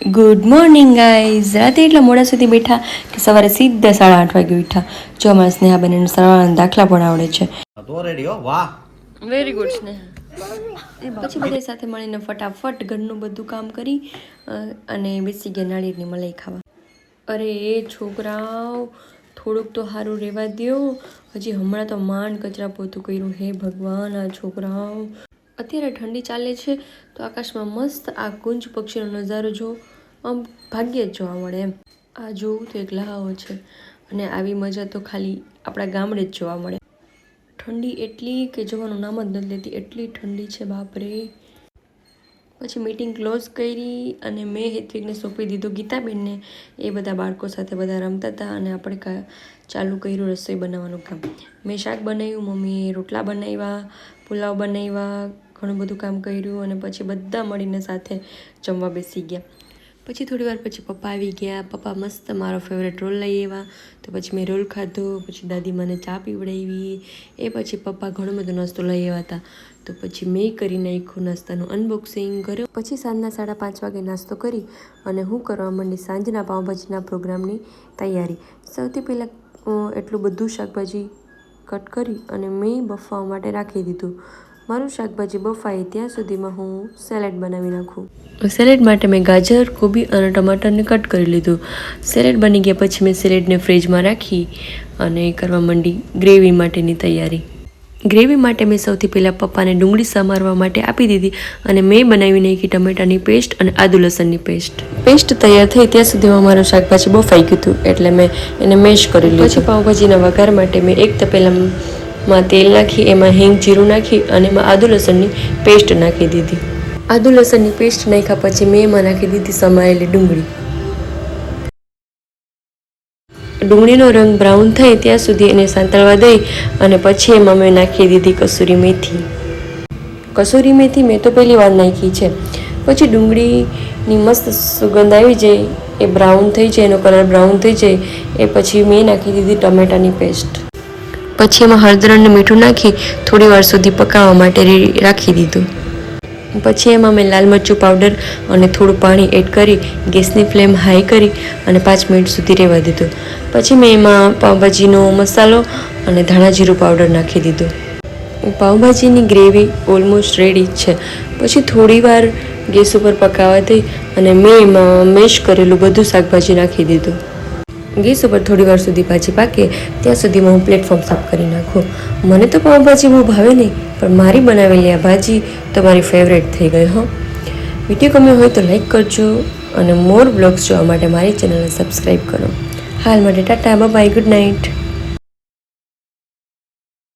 Good morning guys રાતે એટલા મોડા સુધી બેઠા કે સવારે સીધા સાડા આઠ વાગે બેઠા જો અમારા સ્નેહા બેન સવારના દાખલા પણ આવડે છે. તો રેડી હો? વાહ. Very good Sneha. પછી બધા સાથે મળીને ફટાફટ ઘરનું બધું કામ કરી અને બેસી ગયા નાળિયેરની મલાઈ ખાવા. અરે એ છોકરાઓ થોડુંક તો સારું રહેવા દ્યો. હજી હમણાં તો માંડ કચરા પોતું કર્યું. હે ભગવાન આ છોકરાઓ. અત્યારે ઠંડી ચાલે છે, તો આકાશમાં મસ્ત આ કુંજ પક્ષીનો નજારો જો આમ ભાગ્યે જ જોવા મળે એમ. આ જોવું તો એક લહાવો છે. અને આવી મજા તો ખાલી આપણા ગામડે જ જોવા મળે. ઠંડી એટલી કે જોવાનું નામ જ નથી લેતી, એટલી ઠંડી છે, બાપરે. પછી મીટિંગ ક્લોઝ કરી અને મેં હેત્વિકને સોંપી દીધું ગીતાબેનને. એ બધા બાળકો સાથે બધા રમતા હતા અને આપણે ચાલુ કર્યું રસોઈ બનાવવાનું કામ. મેં શાક બનાવ્યું, મમ્મીએ રોટલા બનાવ્યા, પુલાવ બનાવ્યા ઘણું બધું કામ કર્યું અને પછી બધા મળીને સાથે જમવા બેસી ગયા. પછી થોડી વાર પછી પપ્પા આવી ગયા. પપ્પા મસ્ત મારો ફેવરેટ રોલ લઈ આવ્યા. તો પછી મેં રોલ ખાધો. પછી દાદી મને ચા પીવડાવી. એ પછી પપ્પા ઘણો બધો નાસ્તો લઈ આવ્યા હતા. તો પછી મેં કરી નાખ્યું નાસ્તાનું અનબોક્સિંગ કર્યો પછી સાંજના સાડા પાંચ વાગે નાસ્તો કરી અને હું કરવા માંડી સાંજના પાઉંભાજીના પ્રોગ્રામની તૈયારી. સૌથી પહેલાં એટલું બધું શાકભાજી કટ કરી અને મેં બફાવા માટે રાખી દીધું. મારું શાકભાજી બફાય ત્યાં સુધીમાં હું સેલેડ બનાવી નાખું. સેલેડ માટે મેં ગાજર કોબી અને ટમાટરને કટ કરી લીધું. સેલેડ બની ગયા પછી મેં સેલેડને ફ્રીજમાં રાખી અને કરવા માંડી ગ્રેવી માટેની તૈયારી. ગ્રેવી માટે મેં સૌથી પહેલાં પપ્પાને ડુંગળી સમારવા માટે આપી દીધી અને મેં બનાવી નાખી ટમેટાની પેસ્ટ અને આદુ લસણની પેસ્ટ પેસ્ટ તૈયાર થઈ ત્યાં સુધીમાં મારું શાકભાજી બફાઈ ગયું હતું એટલે મેં એને મેશ કરી લીધું. પછી પાઉંભાજીના વઘાર માટે મેં એક તપેલામાં તેલ નાખી, એમાં હિંગ જીરું નાખી અને એમાં આદુ લસણની પેસ્ટ નાખી દીધી. આદુ લસણની પેસ્ટ નાખ્યા પછી મેં એમાં નાખી દીધી સમાયેલી ડુંગળી. ડુંગળીનો રંગ બ્રાઉન થાય ત્યાં સુધી એને સાંતળવા દઈ અને પછી એમાં મેં નાખી દીધી કસૂરી મેથી. કસૂરી મેથી મેં તો પહેલી વાર નાખી છે. પછી ડુંગળીની મસ્ત સુગંધ આવી જાય, એ બ્રાઉન થઈ જાય, એનો કલર બ્રાઉન થઈ જાય, એ પછી મેં નાખી દીધી ટમેટાની પેસ્ટ. પછી એમાં હળદર અને મીઠું નાખી થોડી વાર સુધી પકાવવા માટે રાખી દીધું. પછી એમાં મેં લાલ મરચું પાવડર અને થોડું પાણી એડ કરી, ગેસની ફ્લેમ હાઈ કરી અને પાંચ મિનિટ સુધી રહેવા દીધું. પછી મેં એમાં પાઉંભાજીનો મસાલો અને ધાણા જીરું પાવડર નાખી દીધું. પાઉંભાજીની ગ્રેવી ઓલમોસ્ટ રેડી છે. પછી થોડી વાર ગેસ ઉપર પકાવવા દઈ અને મેં એમાં મેશ કરેલું બધું શાકભાજી નાખી દીધું. ગેસ ઉપર થોડી વાર સુધી ભાજી પાકે, ત્યાં સુધીમાં હું પ્લેટફોર્મ સાફ કરી નાખું. મને તો પાઉંભાજી બહુ ભાવે નહીં, પણ મારી બનાવેલી આ ભાજી તો મારી ફેવરેટ થઈ ગઈ, હો. વીડિયો ગમ્યો હોય તો લાઈક કરજો અને મોર બ્લોગ્સ જોવા માટે મારી ચેનલને સબસ્ક્રાઈબ કરો. હાલ માટે ટાટા બાય ગુડ નાઇટ